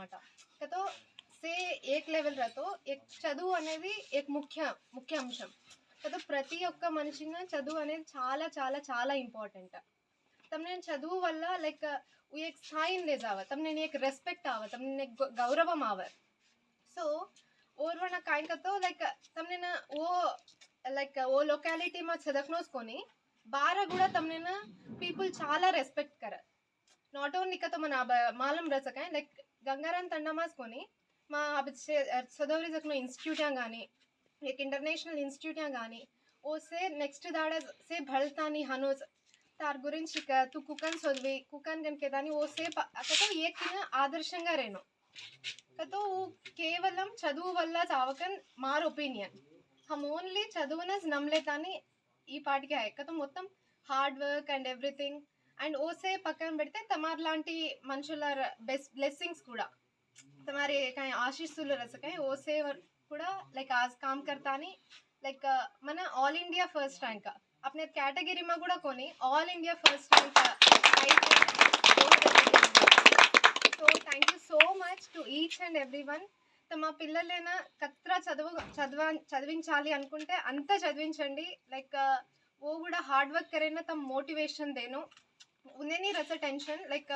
అనమాట సే ఏక్ లెవెల్ రాతో చదువు అనేది ఏక్ ముఖ్య ముఖ్య అంశం. కదా ప్రతి ఒక్క మనిషిన చదువు అనేది చాలా చాలా చాలా ఇంపార్టెంట్. తమ నేను చదువు వల్ల లైక్ ఏక్ స్థాయిని లేదు ఆవ తమ ఏక్ రెస్పెక్ట్ ఆవ తమ గౌరవం ఆవ. సో ఓర్వణ కాయకతో లైక్ తమ నేను ఓ లైక్ ఓ లొకాలిటీ మా చదవనోసుకొని బార కూడా తమ నేను పీపుల్ చాలా రెస్పెక్ట్ కర. నాట్ ఓన్లీ only మన మాలం రసకాయ లైక్ గంగారాం తండమాస్ కొని మా చదవరి జక్లో ఇన్స్టిట్యూట్ కానీ లైక్ ఇంటర్నేషనల్ ఇన్స్టిట్యూట్ కానీ ఓ సే నెక్స్ట్ దాడ సే భళ్తాని హనోజ్ తార్ గురించి తూ కుకన్ చదివి కుకన్ కనుక ఓ సేపు అక్కడ ఏ ఆదర్శంగా రేను. కతో కేవలం చదువు వల్ల చావకన్ మార్ ఒపీనియన్. హమ్ ఓన్లీ చదువునస్ నమ్లేతాని ఈ పాటికి హై కతో మొత్తం hard work and everything and ఓసే పక్కన పెడితే తమార్ లాంటి మనుషుల బెస్ట్ బ్లెస్సింగ్స్ కూడా. తమారి కానీ ఆశీస్సులు రసకాయ ఓసే కూడా లైక్ आज కామ్ करता అని లైక్ మన all India first rank. Category మా కూడా కొని all India first rank so thank you so much to each and every one మా పిల్లలైనా కత్ర చదువు చదవ చదివించాలి అనుకుంటే అంతా చదివించండి. లైక్ ఓ కూడా హార్డ్ వర్క్ కరైనా తమ మోటివేషన్ దేను. उन्हें नहीं रहता टेंशन लाइक